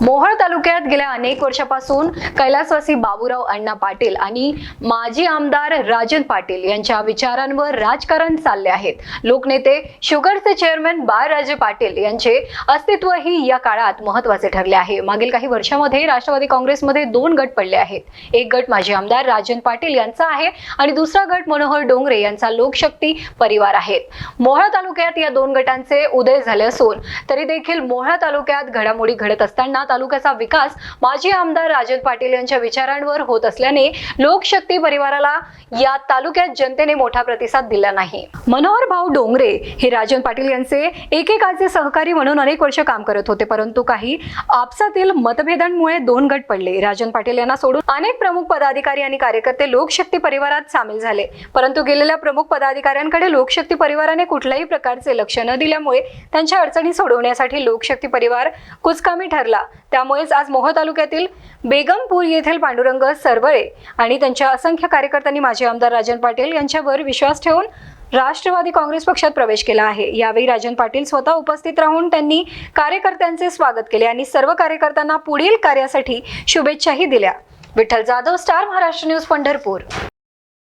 मोहोळ तालुक्यात गेल्या अनेक वर्षापासून कैलासवासी बाबूराव अण्णा पाटील आणि माजी आमदार राजन पाटील यांच्या विचारांवर राजकारण चालले आहेत. लोकनेते शुगरचे चेअरमन बाळराजे पाटील यांचे अस्तित्वही या काळात महत्त्वाचे ठरले आहे. मागील काही वर्षामध्ये राष्ट्रवादी काँग्रेसमध्ये दोन गट पडले आहेत. एक गट माजी आमदार राजन पाटील यांचा आहे आणि दुसरा गट मनोहर डोंगरे यांचा लोकशक्ती परिवार आहेत मोहळ तालुक्यात या दोन गटांचे उदय झाले असून तरी देखील मोहोळ तालुक्यात घडामोडी घडत असताना तालुक्याचा विकास माजी आमदार राजन पाटील यांच्या विचारांवर होत असल्याने लोकशक्ती परिवाराला या तालुक्यात जनतेने मोठा प्रतिसाद दिला नाही. मनोहर भाऊ डोंगरे हे राजन पाटील यांचे एकेकाचे सहकारी म्हणून अनेक वर्ष काम करत होते परंतु काही आपसातील मतभेदांमुळे दोन गट पडले. राजन पाटील यांना सोडून अनेक प्रमुख पदाधिकारी आणि कार्यकर्ते लोकशक्ती परिवारात सामील झाले परंतु गेलेल्या प्रमुख पदाधिकाऱ्यांकडे लोकशक्ती परिवाराने कुठल्याही प्रकारचे लक्ष न दिल्यामुळे त्यांच्या अडचणी सोडवण्यासाठी लोकशक्ती परिवार कुचकामी ठरला. त्यामुळेच आज मोह तालुक्यातील बेगमपूर येथील पांडुरंग सरवळे आणि त्यांच्या असंख्य कार्यकर्त्यांनी माजी आमदार राजन पाटील यांच्यावर विश्वास ठेवून राष्ट्रवादी काँग्रेस पक्षात प्रवेश केला आहे. यावेळी राजन पाटील स्वतः उपस्थित राहून त्यांनी कार्यकर्त्यांचे स्वागत केले आणि सर्व कार्यकर्त्यांना पुढील कार्यासाठी शुभेच्छाही दिल्या. Vitthal Jadhav star Maharashtra news Pandharpur.